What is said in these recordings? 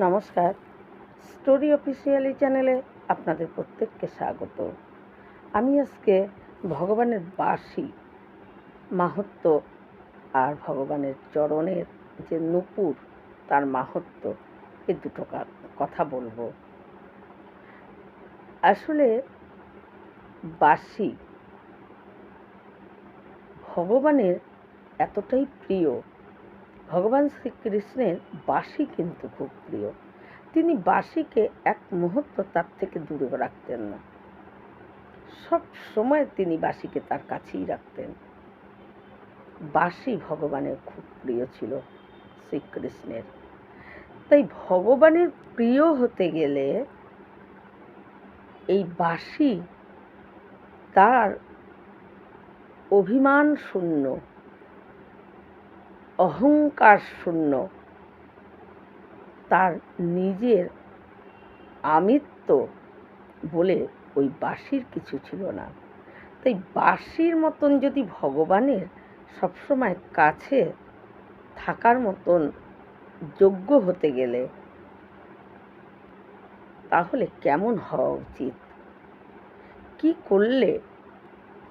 নমস্কার। Story officially চ্যানেলে আপনাদের প্রত্যেককে স্বাগত। আমি আজকে ভগবানের বাসি মাহাত্ম আর ভগবানের চরণের যে নুপুর, তার মাহাত্ম এই দুটো কথা বলব। আসলে বাসি ভগবানের এতটাই প্রিয় ভগবান শ্রীকৃষ্ণের বাঁশি কিন্তু খুব প্রিয়। তিনি বাঁশিকে এক মুহূর্ত তার থেকে দূরে রাখতেন না। সব সময় তিনি বাঁশিকে তার কাছেই রাখতেন। বাঁশি ভগবানের খুব প্রিয় ছিল শ্রীকৃষ্ণের। তাই ভগবানের প্রিয় হতে গেলে এই বাঁশি তার অভিমান শূন্য। অহংকার শূন্য। তার নিজের আমিত্ব বলে ওই বাঁশির কিছু ছিল না। তাই বাঁশির মতন যদি ভগবানের সবসময় কাছে থাকার মতন যোগ্য হতে গেলে তাহলে কেমন হওয়া উচিত? কি করলে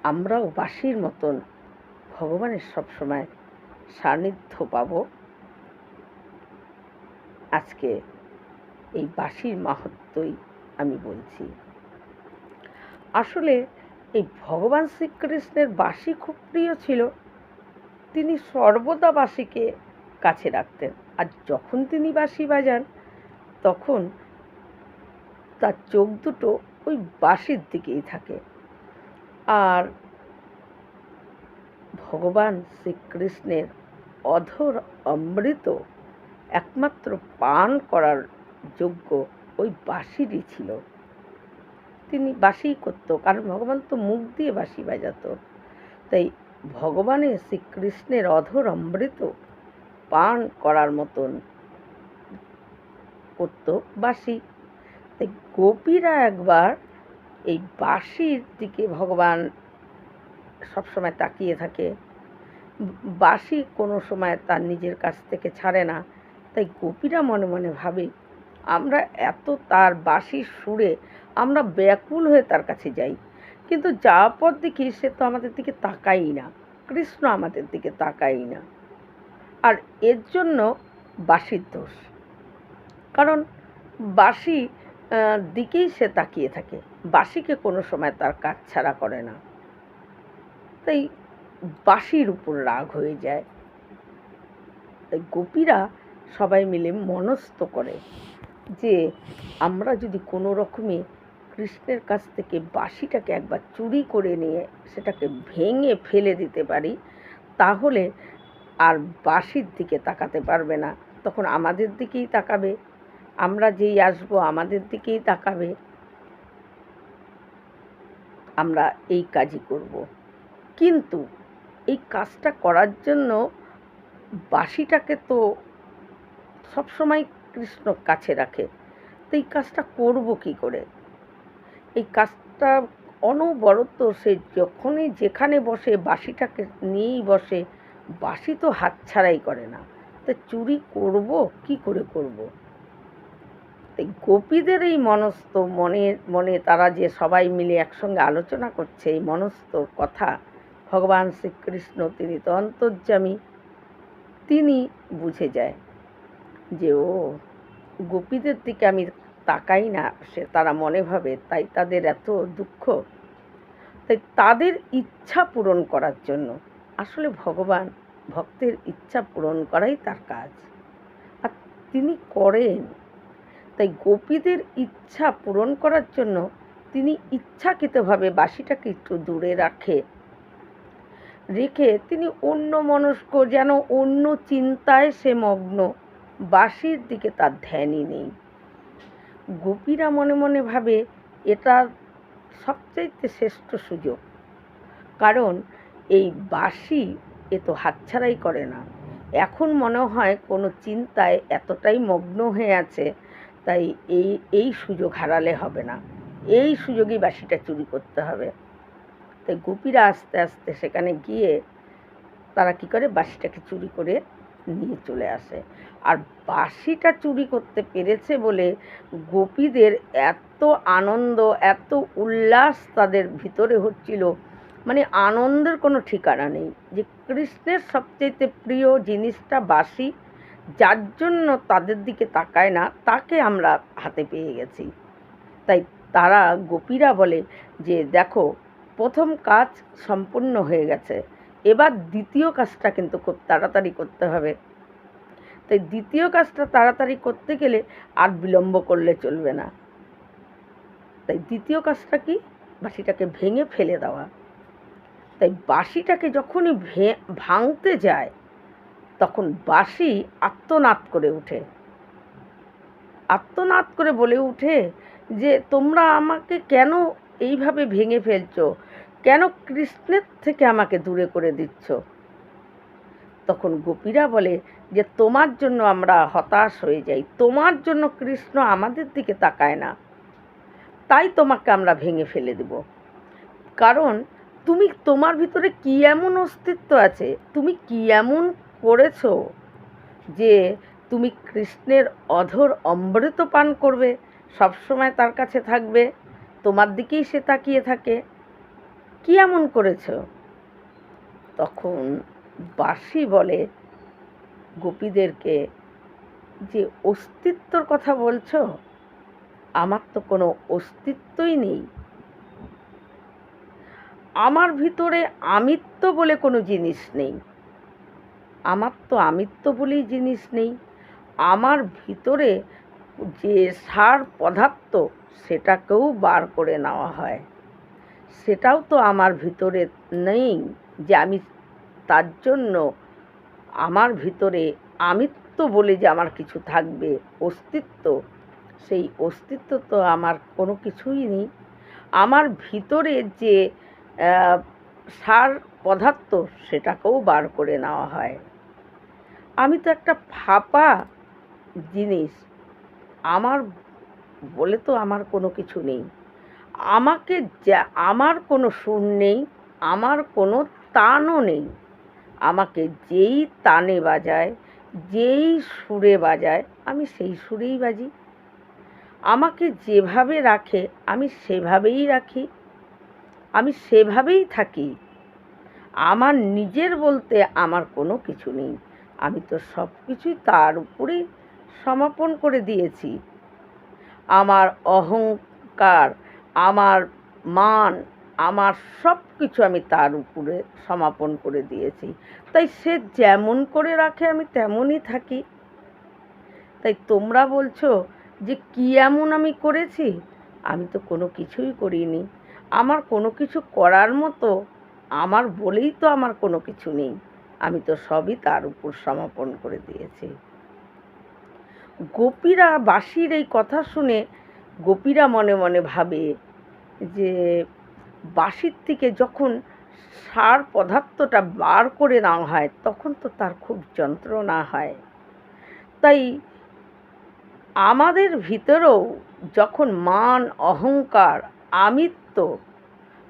আমরাও বাঁশির মতন ভগবানের সবসময় সান্নিধ্য পাব। আজকে এই বাঁশির মাহাত্মই আমি বলছি। আসলে এই ভগবান শ্রীকৃষ্ণের বাঁশি খুব প্রিয় ছিল। তিনি সর্বদা বাঁশিকে কাছে রাখতেন। আর যখন তিনি বাঁশি বাজান, তখন তার চোখ দুটো ওই বাঁশির দিকেই থাকে। আর ভগবান শ্রীকৃষ্ণের অধর অমৃত একমাত্র পান করার যোগ্য ওই বাঁশিরই ছিল। তিনি বাঁশিই করতো, কারণ ভগবান তো মুখ দিয়ে বাঁশি বাজাতো। তাই ভগবানের শ্রীকৃষ্ণের অধর অমৃত পান করার মতন করতো বাঁশি। তাই গোপীরা একবার এই বাঁশির দিকে ভগবান সবসময় তাকিয়ে থাকে। বাঁশি কোনো সময় তার নিজের কাছ থেকে ছাড়ে না। তাই গোপীরা মনে মনে ভাবে আমরা এত তার বাঁশির সুরে আমরা ব্যাকুল হয়ে তার কাছে যাই। কিন্তু যাওয়ার পর দেখি সে তো আমাদের দিকে তাকাই না। কৃষ্ণ আমাদের দিকে তাকাই না। আর এর জন্য বাঁশির দোষ। কারণ আহ, দিকেই সে তাকিয়ে থাকে। বাঁশিকে কোনো সময় তার কাজ ছাড়া করে না। তাই বাঁশির উপর রাগ হয়ে যায়। তাই গোপীরা সবাই মিলে মনস্থ করে যে আমরা যদি কোনো রকমে কৃষ্ণের কাছ থেকে বাঁশিটাকে একবার চুরি করে নিয়ে সেটাকে ভেঙে ফেলে দিতে পারি, তাহলে আর বাঁশির দিকে তাকাতে পারবে না। তখন আমাদের দিকেই তাকাবে, আমরা যেই আসব আমাদের দিকেই তাকাবে। আমরা এই কাজই করব। কিন্তু এই কাজটা করার জন্য বাসিটাকে তো সবসময় কৃষ্ণ কাছে রাখে। তো এই কাজটা করব কি করে? এই কাজটা অনবরত সে যখনই যেখানে বসে বাসিটাকে নিয়েই বসে, বাঁশি তো হাত ছাড়াই করে না। তা চুরি করব? কি করে করব? তাই গোপীদের এই মনস্থ মনে মনে তারা যে সবাই মিলে একসঙ্গে আলোচনা করছে, এই মনস্থ কথা ভগবান শ্রীকৃষ্ণ তিনি তো অন্তর্যামী। তিনি বুঝে যায় যে, ও, গোপীদের দিকে আমি তাকাই না, সে তারা মনে ভাবে তাই তাদের এত দুঃখ। তাই তাদের ইচ্ছা পূরণ করার জন্য, আসলে ভগবান ভক্তের ইচ্ছা পূরণ করাই তার কাজ। আর তিনি করেন। তাই গোপীদের ইচ্ছা পূরণ করার জন্য তিনি ইচ্ছাকৃতভাবে বাসিটাকে একটু দূরে রাখে। রেখে তিনি মনস্ক যেন অন্য চিন্তায় সে মগ্ন। বাঁশির দিকে তার ধ্যানই নেই। গোপীরা মনে মনে ভাবে, এটা সবচাইতে শ্রেষ্ঠ সুযোগ। কারণ এই বাঁশি এ তো হাতছাড়াই করে না। এখন মনে হয় কোনো চিন্তায় এতটাই মগ্ন হয়ে আছে, তাই এই এই সুযোগ হারালে হবে না। এই সুযোগেই বাঁশিটা চুরি করতে হবে। তাই গোপীরা আস্তে আস্তে সেখানে গিয়ে তারা কি করে, বাঁশিটাকে চুরি করে নিয়ে চলে আসে। আর বাঁশিটা চুরি করতে পেরেছে বলে গোপীদের এত আনন্দ, এত উল্লাস তাদের ভিতরে হচ্ছিল। মানে আনন্দের কোনো ঠিকানা নেই যে কৃষ্ণের সবচেয়ে প্রিয় জিনিসটা বাঁশি, যার জন্য তাদের দিকে তাকায় না, তাকে আমরা হাতে পেয়ে গেছি। তাই তারা গোপীরা বলে যে, দেখো প্রথম কাজ সম্পূর্ণ হয়ে গেছে। এবার দ্বিতীয় কাজটা কিন্তু খুব তাড়াতাড়ি করতে হবে। তাই দ্বিতীয় কাজটা তাড়াতাড়ি করতে গেলে আর বিলম্ব করলে চলবে না। তাই দ্বিতীয় কাজটা কি? বাঁশিটাকে ভেঙে ফেলে দেওয়া। তাই বাঁশিটাকে যখনই ভে, ভাঙতে যায়, তখন বাঁশি আত্মনাদ করে ওঠে আত্মনাদ করে বলে উঠে যে, তোমরা আমাকে কেন এইভাবে ভেঙে ফেলছো। কেন কৃষ্ণের থেকে আমাকে দূরে করে দিচ্ছ? তখন গোপীরা বলে যে, তোমার জন্য আমরা হতাশ হয়ে যাই। তোমার জন্য কৃষ্ণ আমাদের দিকে তাকায় না। তাই তোমাকে আমরা ভেঙে ফেলে দেব। কারণ তুমি, তোমার ভিতরে কি এমন অস্তিত্ব আছে? তুমি কি এমন করেছ যে, তুমি কৃষ্ণের অধর অমৃত পান করবে, সবসময় তার কাছে থাকবে? তোমার দিকেই সে তাকিয়ে থাকে। কি এমন করেছ? তখন বাসি বলে, গোপীদেরকে যে অস্তিত্বর কথা বলছো, আমার তো কোনো অস্তিত্বই নেই। আমার ভিতরে আমিত্ব বলে কোনো জিনিস নেই। আমার তো আমিত্ব বলেই জিনিস নেই। আমার ভিতরে যে সার পদার্থ সেটাকেও বার করে নেওয়া হয়। সেটাও তো আমার ভিতরে নেই যে আমি তার জন্য আমার ভিতরে আমিত্ব বলে যে আমার কিছু থাকবে, অস্তিত্ব। সেই অস্তিত্ব তো আমার কোনো কিছুই নেই। আমার ভিতরে যে সার পদার্থ সেটাকেও বার করে নেওয়া হয়। আমি তো একটা ফাঁপা জিনিস। আমার বলে তো আমার কোনো কিছু নেই। আমাকে যা, আমার কোনো সুর নেই, আমার কোনো তানও নেই। আমাকে যেই তানে বাজায়, যেই সুরে বাজায়, আমি সেই সুরেই বাজি। আমাকে যেভাবে রাখে, আমি সেভাবেই রাখি। আমি সেভাবেই থাকি। আমার নিজের বলতে আমার কোনো কিছু নেই। আমি তো সব কিছুই তার উপরেই সমাপন করে দিয়েছি। আমার অহংকার, আমার মান, আমার সব কিছু আমি তার উপরে সমাপন করে দিয়েছি। তাই সে যেমন করে রাখে, আমি তেমনই থাকি। তাই তোমরা বলছো যে, কী এমন আমি করেছি? আমি তো কোনো কিছুই করিনি। আমার কোনো কিছু করার মতো, আমার বলেই তো আমার কোনো কিছু নেই। আমি তো সবই তার উপর সমাপন করে দিয়েছি। গোপীরা বাসির এই কথা শুনে গোপীরা মনে মনে ভাবে যে বাঁশির থেকে যখন সার পদার্থটা বার করে নেওয়া হয়, তখন তো তার খুব যন্ত্রণা হয়। তাই আমাদের ভিতরেও যখন মান, অহংকার, আমিত্ব,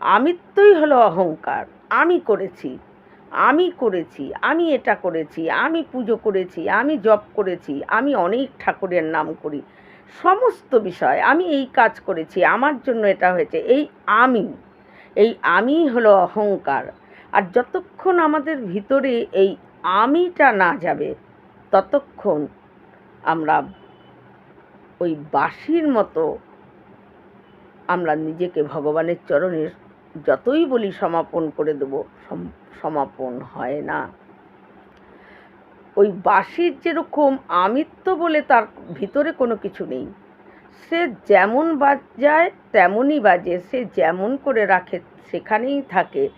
আমিত্বই হলো অহংকার, আমি করেছি। আমি করেছি, আমি এটা করেছি, আমি পুজো করেছি, আমি জপ করেছি, আমি অনেক ঠাকুরের নাম করি। সমস্ত বিষয় আমি এই কাজ করেছি, আমার জন্য এটা হয়েছে, এই আমি এই আমি হলো অহংকার। আর যতক্ষণ আমাদের ভিতরে এই আমিটা না যাবে, ততক্ষণ আমরা ওই বাঁশির মতো আমরা নিজেকে ভগবানের চরণের যতই বলি সমাপন করে দেব সমাপন হয় না। ওই বাঁশির যেরকম আমিত্ব বলে তার ভিতরে কোনো কিছু নেই। সে যেমন বাজায়, তেমনই বাজে। সে যেমন করে রাখে, সেখানেই থাকে।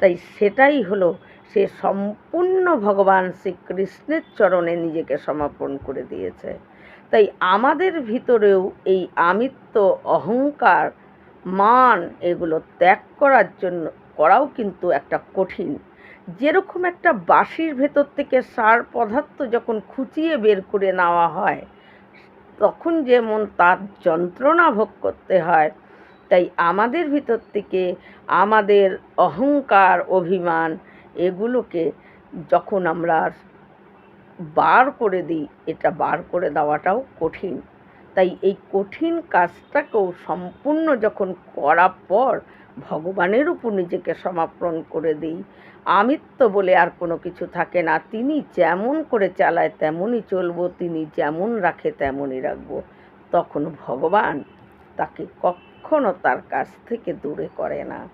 তাই সেটাই হলো সে সম্পূর্ণ ভগবান শ্রীকৃষ্ণের চরণে নিজেকে সমাপন করে দিয়েছে। তাই আমাদের ভিতরেও এই আমিত্ব, অহংকার, মান এগুলো ত্যাগ করার জন্য করাও কিন্তু একটা কঠিন। যেরকম একটা বাঁশির ভেতর থেকে সার পদার্থ যখন খুঁচিয়ে বের করে নেওয়া হয়, তখন যেমন তার যন্ত্রণা ভোগ করতে হয়, তাই আমাদের ভিতর থেকে আমাদের অহংকার, অভিমান এগুলোকে যখন আমরা বার করে দিই, এটা বার করে দেওয়াটাও কঠিন। তাই এই কঠিন কাজটাকেও সম্পূর্ণ যখন করার পর ভগবানের উপর নিজেকে সমাপন করে দিই। আমিত্ব বলে আর কোনো কিছু থাকে না। তিনি যেমন করে চালায়, তেমনই চলবো। তিনি যেমন রাখে, তেমনই রাখব। তখন ভগবান তাকে কখনো তার কাছ থেকে দূরে করে না।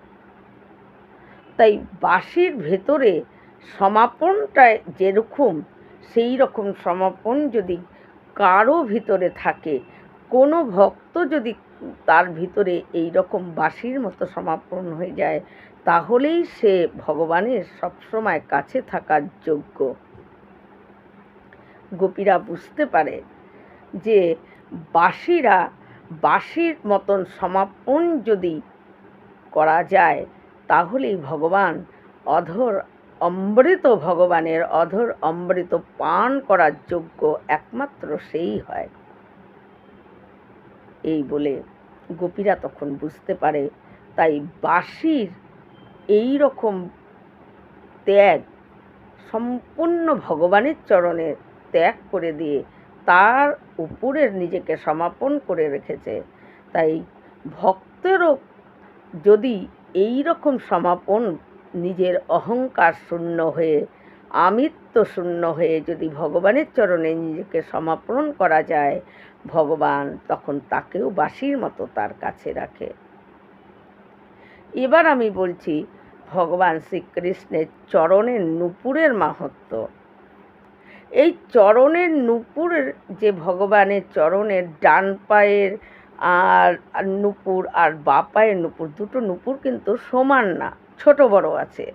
তাই বাঁশির ভেতরে সমাপনটা যেরকম সেই রকম সমাপন যদি কারও ভিতরে থাকে, কোনো ভক্ত যদি তার ভিতরে এই রকম বাঁশির মতো সমাপন হয়ে যায়, তাহলেই সে ভগবানের সবসময় কাছে থাকার যোগ্য। গোপীরা বুঝতে পারে যে বাঁশিরা বাঁশির মতন সমাপন যদি করা যায়, তাহলেই ভগবান অধর অমৃত ভগবানের অধর অমৃত পান করার যোগ্য একমাত্র সেই হয়। এই বলে গোপীরা তখন বুঝতে পারে, তাই বাঁশির এই রকম ত্যাগ সম্পূর্ণ ভগবানের চরণে ত্যাগ করে দিয়ে তার উপরের নিজেকে সমাপন করে রেখেছে। তাই ভক্তেরও যদি এই রকম সমাপন নিজের অহংকার শূন্য হয়ে আমিত্ব শূন্য হয়ে যদি ভগবানের চরণে নিজেকে সমাপন করা যায়, ভগবান তখন তাকেও বাসির মতো তার কাছে রাখে। এবার আমি বলছি, ভগবান শ্রীকৃষ্ণের চরণের নুপুরের মাহাত্ম। এই চরণের নুপুরের যে ভগবানের চরণের ডান পায়ের আর আর নুপুর আর বা পায়ের নুপুর, দুটো নুপুর কিন্তু সমান না, ছোট বড় আছে।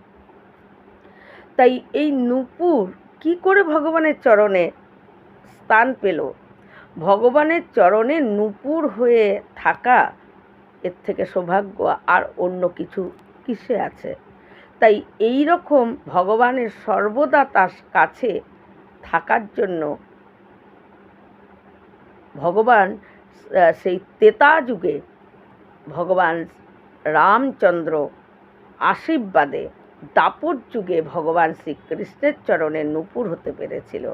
তাই এই নূপুর কি করে ভগবানের চরণে স্থান পেল? ভগবানের চরণে নূপুর হয়ে থাকা এর থেকে সৌভাগ্য আর অন্য কিছু কিসে আছে? তাই এই রকম ভগবানের সর্বদা তার কাছে থাকার জন্য ভগবান সেই তেতা যুগে ভগবান রামচন্দ্র আশীর্বাদে দাপর যুগে ভগবান শ্রীকৃষ্ণের চরণে নুপুর হতে পেরেছিল।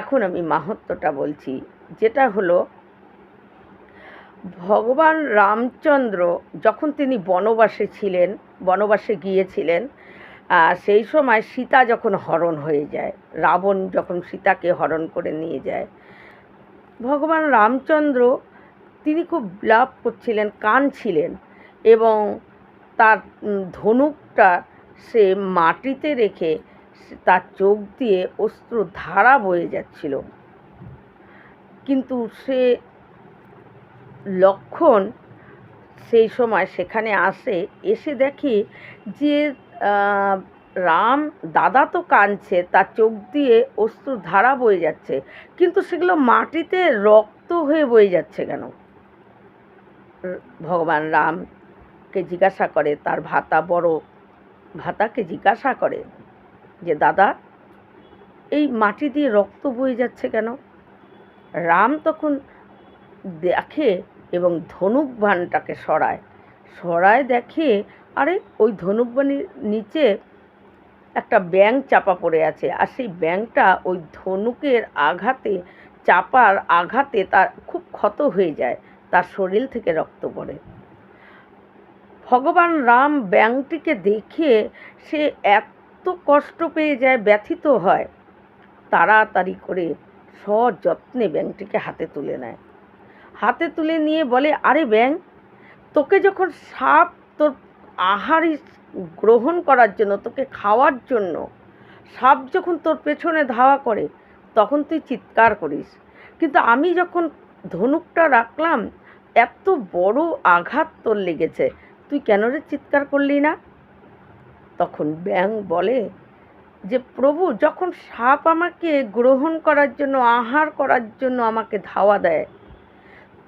এখন আমি মাহাত্মটা বলছি, যেটা হলো, ভগবান রামচন্দ্র যখন তিনি বনবাসে ছিলেন, বনবাসে গিয়েছিলেন সেই সময় সীতা যখন হরণ হয়ে যায়, রাবণ যখন সীতাকে হরণ করে নিয়ে যায়, ভগবান রামচন্দ্র তিনি খুব লাভ করছিলেন, কাঁদছিলেন এবং তার ধনুকটা সে মাটিতে রেখে তার চোখ দিয়ে অস্ত্র ধারা বয়ে যাচ্ছিল। কিন্তু সে লক্ষণ সেই সময় সেখানে আসে, এসে দেখে যে রাম দাদা তো কাঁদছে, তার চোখ দিয়ে অস্ত্র ধারা বয়ে যাচ্ছে, কিন্তু সেগুলো মাটিতে রক্ত হয়ে বয়ে যাচ্ছে কেন? ভগবান রামকে জিজ্ঞাসা করে, তার ভাতা বড়। ভাতাকে জিজ্ঞাসা করে যে, দাদা, এই মাটি দিয়ে রক্ত বয়ে যাচ্ছে কেন? রাম তখন দেখে এবং ধনুক বানটাকে সরায়। সরায় দেখে, আরে, ওই ধনুক বানির নিচে একটা ব্যাং চাপা পড়ে আছে। আর সেই ব্যাংটা ওই ধনুকের আঘাতে, চাপার আঘাতে তার খুব ক্ষত হয়ে যায়। তার শরীর থেকে রক্ত পড়ে। ভগবান রাম ব্যাংটিকে দেখে সে এত কষ্ট পেয়ে যায়, ব্যথিত হয়। তাড়াতাড়ি করে সযত্নে ব্যাংটিকে হাতে তুলে নেয়। হাতে তুলে নিয়ে বলে, আরে ব্যাং তোকে যখন সাপ তোর আহারই গ্রহণ করার জন্য, তোকে খাওয়ার জন্য, সাপ যখন তোর পেছনে ধাওয়া করে, তখন তুই চিৎকার করিস। কিন্তু আমি যখন ধনুকটা রাখলাম, এত বড় আঘাত তোর লেগেছে। তুই কেন রে চিৎকার করলি না? তখন ব্যাং বলে যে, প্রভু, যখন সাপ আমাকে গ্রহণ করার জন্য, আহার করার জন্য আমাকে ধাওয়া দেয়,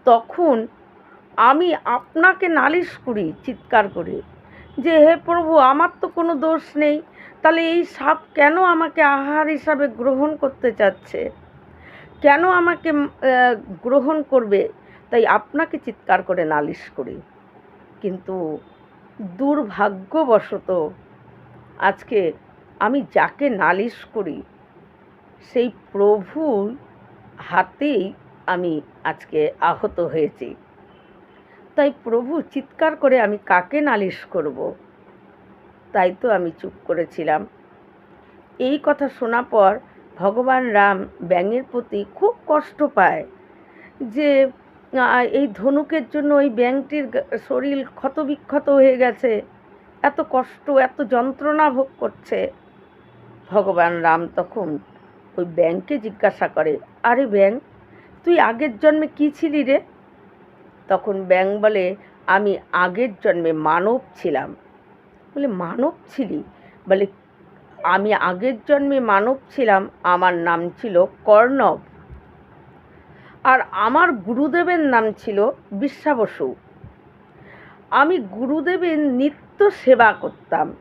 তখন আমি আপনাকে নালিশ করি, চিৎকার করে যে, হে প্রভু, আমার তো কোনো দোষ নেই, তাহলে এই সাপ কেন আমাকে আহার হিসাবে গ্রহণ করতে চাচ্ছে? কেন আমাকে গ্রহণ করবে? তাই আপনাকে চিৎকার করে নালিশ করি। কিন্তু দুর্ভাগ্যবশত আজকে আমি যাকে নালিশ করি, সেই প্রভুর হাতেই আমি আজকে আহত হয়েছি। তাই প্রভু চিৎকার করে আমি কাকে নালিশ করব? তাই তো আমি চুপ করেছিলাম। এই কথা শোনা পর ভগবান রাম ব্যাঙের প্রতি খুব কষ্ট পায় যে এই ধনুকের জন্য ওই ব্যাঙটির গা- শরীর ক্ষতবিক্ষত হয়ে গেছে। এত কষ্ট, এত যন্ত্রণা ভোগ করছে। ভগবান রাম তখন ওই ব্যাংকে জিজ্ঞাসা করে, আরে ব্যাং তুই আগের জন্মে কী ছিলি রে? তখন ব্যাং বলে, আমি আগের জন্মে মানব ছিলাম। বলে, মানব ছিলি? বলে, আমি আগের জন্মে মানব ছিলাম, আমার নাম ছিল কর্ণব। আর আমার গুরুদেবের নাম ছিল বিশ্বাবসু। আমি গুরুদেবের নিত্য সেবা করতাম।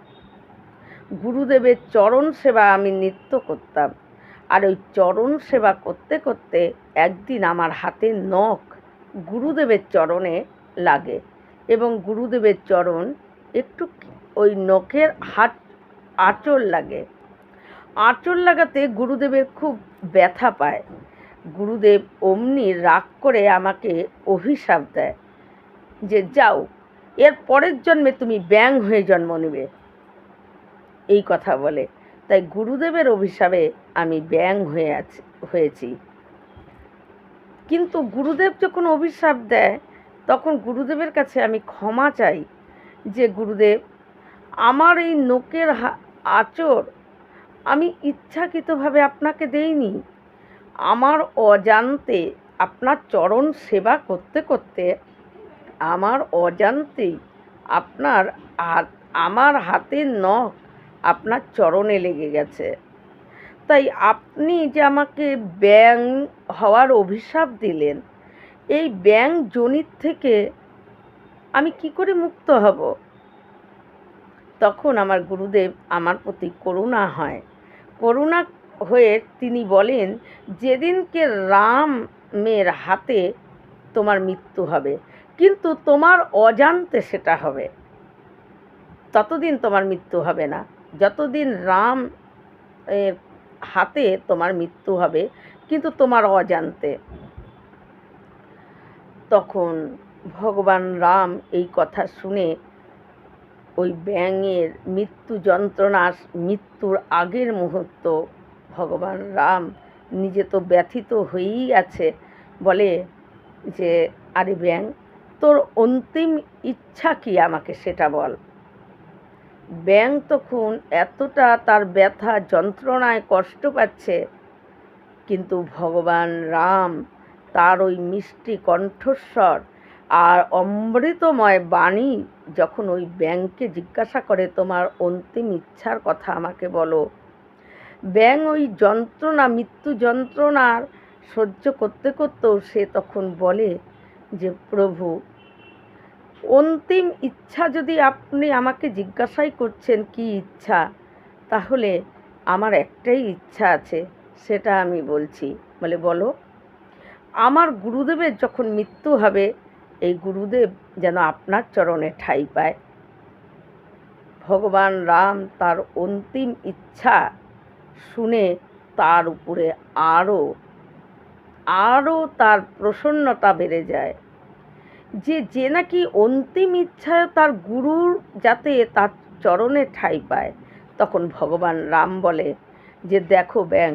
গুরুদেবের চরণ সেবা আমি নিত্য করতাম। আর ওই চরণ সেবা করতে করতে একদিন আমার হাতের নখ গুরুদেবের চরণে লাগে এবং গুরুদেবের চরণ একটু ওই নখের হাত আঁচড় লাগে। আঁচড় লাগাতে গুরুদেবের খুব ব্যথা পায়। গুরুদেব অমনি রাগ করে আমাকে অভিশাপ দেয় যে, যাও, এর পরের জন্মে তুমি ব্যাং হয়ে জন্ম নেবে। এই কথা বলে। তাই গুরুদেবের অভিশাপে আমি ব্যাং হয়ে আছি, হয়েছি। কিন্তু গুরুদেব যখন অভিশাপ দেয়, তখন গুরুদেবের কাছে আমি ক্ষমা চাই যে, গুরুদেব, আমার এই নোকের আঁচড় আমি ইচ্ছাকৃতভাবে আপনাকে দেইনি। আমার অজান্তে আপনার চরণ সেবা করতে করতে, আমার অজান্তেই আপনার হাত, আমার হাতের নখ আপনার চরণে লেগে গেছে। তাই আপনি যে আমাকে ব্যাং হওয়ার অভিশাপ দিলেন, এই ব্যাং জনিত থেকে আমি কি করে মুক্ত হব? তখন আমার গুরুদেব আমার প্রতি করুণা হয়। করুণা হয়ে তিনি বলেন, যেদিনকে রামের হাতে তোমার মৃত্যু হবে, কিন্তু তোমার অজান্তে সেটা হবে। ততদিন তোমার মৃত্যু হবে না। যতদিন রাম এর হাতে তোমার মৃত্যু হবে, কিন্তু তোমার অজান্তে। তখন ভগবান রাম এই কথা শুনে ওই ব্যাঙের মৃত্যু যন্ত্রণা মৃত্যুর আগের মুহূর্ত ভগবান রাম নিজে তো ব্যথিত হয়েই আছে। বলে যে, আরে ব্যাং, তোর অন্তিম ইচ্ছা কি আমাকে সেটা বল? ব্যাং তখন এতটা তার ব্যথা যন্ত্রণায় কষ্ট পাচ্ছে, কিন্তু ভগবান রাম তার ওই মিষ্টি কণ্ঠস্বর আর অমৃতময় বাণী যখন ওই ব্যাংকে জিজ্ঞাসা করে, তোমার অন্তিম ইচ্ছার কথা আমাকে বলো। ব্যাং ওই যন্ত্রণা, মৃত্যু যন্ত্রণার সহ্য করতে করতেও সে তখন বলে যে, প্রভু, অন্তিম ইচ্ছা যদি আপনি আমাকে জিজ্ঞাসাই করছেন কি ইচ্ছা, তাহলে আমার একটাই ইচ্ছা আছে, সেটা আমি বলছি। বলে, বলো, আমার গুরুদেবের যখন মৃত্যু হবে, এই গুরুদেব যেন আপনার চরণে ঠাঁই পায়। ভগবান রাম তার অন্তিম ইচ্ছা শুনে তার উপরে আরও আরও তার প্রসন্নতা বেড়ে যায়। যে যে নাকি অন্তিম ইচ্ছায় তার গুরুর যাতে তার চরণে ঠাঁই পায়, তখন ভগবান রাম বলে যে, দেখো ব্যাং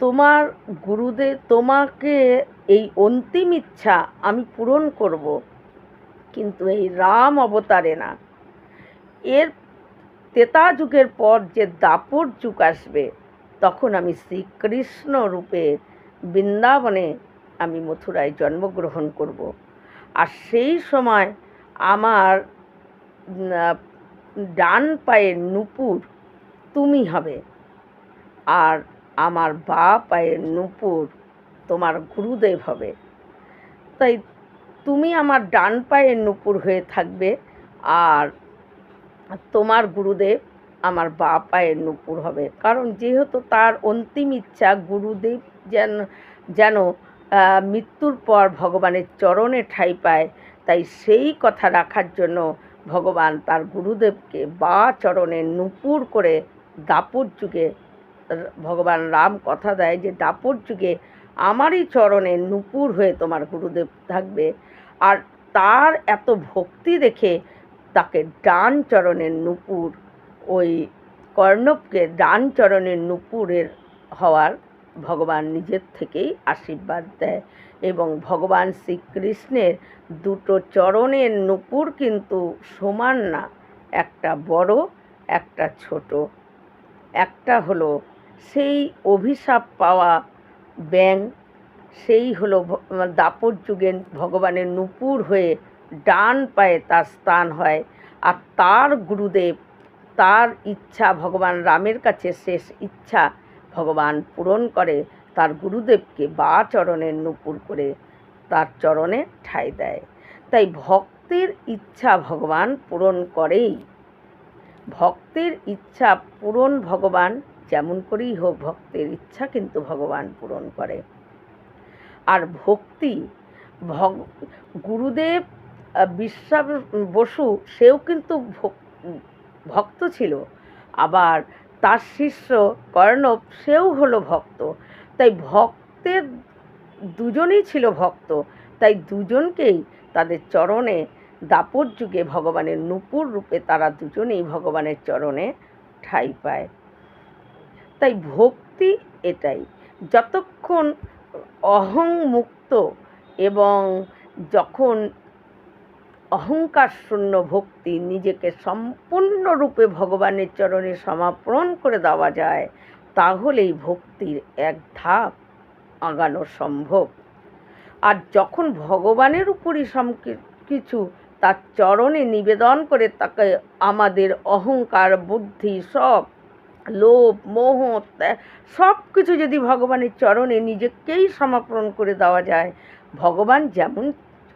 তোমার গুরুদেব তোমাকে এই অন্তিম ইচ্ছা আমি পূরণ করব, কিন্তু এই রাম অবতারে না। এর তেতা যুগের পর যে দাপর যুগ আসবে, তখন আমি শ্রীকৃষ্ণ রূপে বৃন্দাবনে আমি মথুরায় জন্মগ্রহণ করব। আর সেই সময় আমার ডান পায়ের নুপুর তুমি হবে। আর আমার বা পায়ের নুপুর তোমার গুরুদেব হবে। তাই তুমি আমার ডান পায়ের নুপুর হয়ে থাকবে। আর তোমার গুরুদেব আমার বা পায়ের নুপুর হবে। কারণ যেহেতু তার অন্তিম ইচ্ছা গুরুদেব যেন যেন মৃত্যুর পর ভগবানের চরণে ঠাঁই পায়, তাই সেই কথা রাখার জন্য ভগবান তার গুরুদেবকে বা চরণে নুপুর করে দাপুর যুগে ভগবান রাম কথা দেয় যে, দাপুর যুগে আমারই চরণে নূপুর হয়ে তোমার গুরুদেব থাকবে। আর তার এত ভক্তি দেখে তাকে ডান চরণের নূপুর, ওই কর্ণবকে ডান চরণের নূপুরের হওয়ার ভগবান নিজের থেকেই আশীর্বাদ দেয় এবং ভগবান শ্রীকৃষ্ণের দুটো চরণের নূপুর কিন্তু সমান না, একটা বড়, একটা ছোট। একটা হলো সেই অভিশাপ পাওয়া ব্যাং সেই হলো দাপর যুগে ভগবানের নূপুর হয়ে ডান পায়ে তার স্থান হয় আর তার গুরুদেব, তার ইচ্ছা ভগবান রামের কাছে শেষ ইচ্ছা ভগবান পূরণ করে, তার গুরুদেবকে বা চরণের নূপুর করে তার চরণে ঠাঁই দেয়। তাই ভক্তের ইচ্ছা ভগবান পূরণ করেই। ভক্তের ইচ্ছা পূরণ ভগবান, যেমন করেই হোক ভক্তের ইচ্ছা কিন্তু ভগবান পূরণ করে। আর ভক্তি, ভগ, গুরুদেব বিশ্বাস বসু, সেও কিন্তু ভক্ত ছিল। আবার তার শিষ্য কর্ণব, সেও হলো ভক্ত। তাই ভক্তের দুজনেই ছিল ভক্ত। তাই দুজনকেই তাদের চরণে, দাপর যুগে ভগবানের নূপুর রূপে তারা দুজনেই ভগবানের চরণে ঠাঁই পায়। তাই ভক্তি এটাই। যতক্ষণ অহং মুক্ত এবং যখন অহংকার শূন্য ভক্তি নিজেকে সম্পূর্ণরূপে ভগবানের চরণে সমাপন করে দেওয়া যায়, তাহলেই ভক্তির এক ধাপ আগানো সম্ভব। আর যখন ভগবানের উপরই কিছু তার চরণে নিবেদন করে, তাকে আমাদের অহংকার, বুদ্ধি, সব, লোভ, মোহ সব কিছু যদি ভগবানের চরণে নিজেকেই সমাপন করে দেওয়া যায়, ভগবান যেমন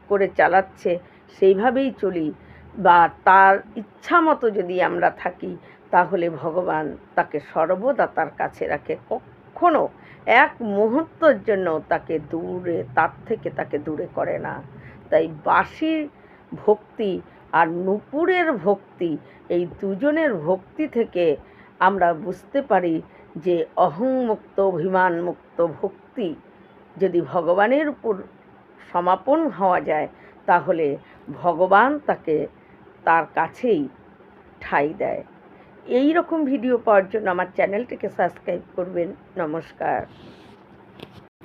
করে চালাচ্ছে সেইভাবেই চলি বা তার ইচ্ছা মতো যদি আমরা থাকি, তাহলে ভগবান তাকে সর্বদা তার কাছে রাখে। কখনো এক মুহূর্তের জন্য তাকে দূরে, তার থেকে তাকে দূরে করে না। তাই বাঁশির ভক্তি আর নূপুরের ভক্তি, এই দুজনের ভক্তি থেকে আমরা বুঝতে পারি যে অহংমুক্ত, অভিমানমুক্ত ভক্তি যদি ভগবানের উপর সমাপন হওয়া যায় তাহলে ভগবান তাকে তার কাছেই ঠাই দেয়। এই রকম ভিডিও পাওয়ার জন্য আমার চ্যানেলটিকে সাবস্ক্রাইব করবেন। নমস্কার।